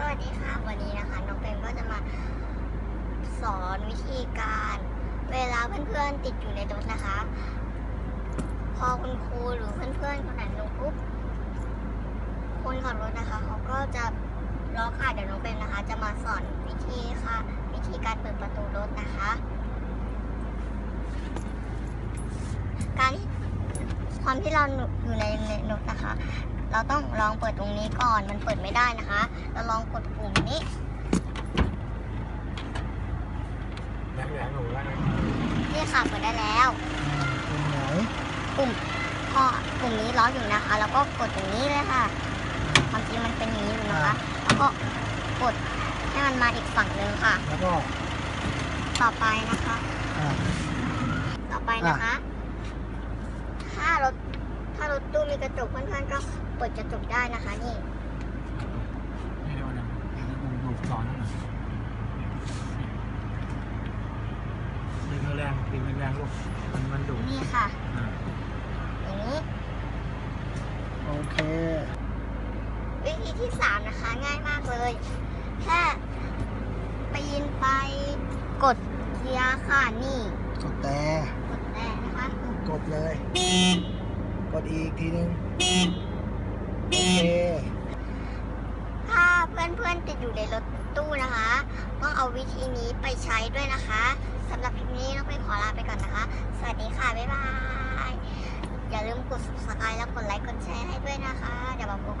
สวัสดีค่ะ วันนี้นะคะ น้องเปรมก็จะมาสอนวิธีการ เวลาเพื่อนๆติดอยู่ในรถนะคะ พอคุณครูหรือเพื่อนๆคนไหนลงปุ๊บคนขับรถนะคะ เขาก็จะล็อกค่ะเดี๋ยวน้องเปรมนะคะ จะมาสอนวิธีค่ะ วิธีการเปิดประตูรถนะคะ การที่ความที่เราอยู่ในรถนะคะ เราต้องลองเปิดตรงนี้ก่อน มันเปิดไม่ได้นะคะ เราลองกดปุ่มนี้แหลมแหลมหนูแล้วนะนี่ค่ะเปิดได้แล้วตรงไหนปุ่มพอปุ่มนี้ล็อกอยู่นะคะ แล้วก็กดตรงนี้เลยค่ะความจริงมันเป็นอย่างนี้อยู่นะคะ แล้วก็กดให้มันมาอีกฝั่งหนึ่งค่ะ แล้วก็ ต่อไปนะคะอ่าต่อไปนะคะถ้ารถ ถ้ารถตู้มีกระจกเพื่อนๆก็เปิดกระจกได้นะคะนี่นี่เดี๋ยวนะหนูหนูสอนหน่อยดึงแรงดึงแรงลูกมันมันดุนี่ค่ะอ่าอย่างนี้โอเค วิธีที่สามนะคะง่ายมากเลยแค่ปีนไปกดเกียร์ค่ะนี่กดแต่กดแต่นะคะ กดเลย ดอีกทีนึงโอเคถ้าเพื่อนๆติดอยู่ในรถตู้นะคะ ต้องเอาวิธีนี้ไปใช้ด้วยนะคะสำหรับคลิปนี้น้องไปขอลาไปก่อนนะคะ สวัสดีค่ะ บ๊ายบาย อย่าลืมกด subscribe แล้วกดไลค์กดแชร์ให้ด้วยนะคะ เดี๋ยวมาพบ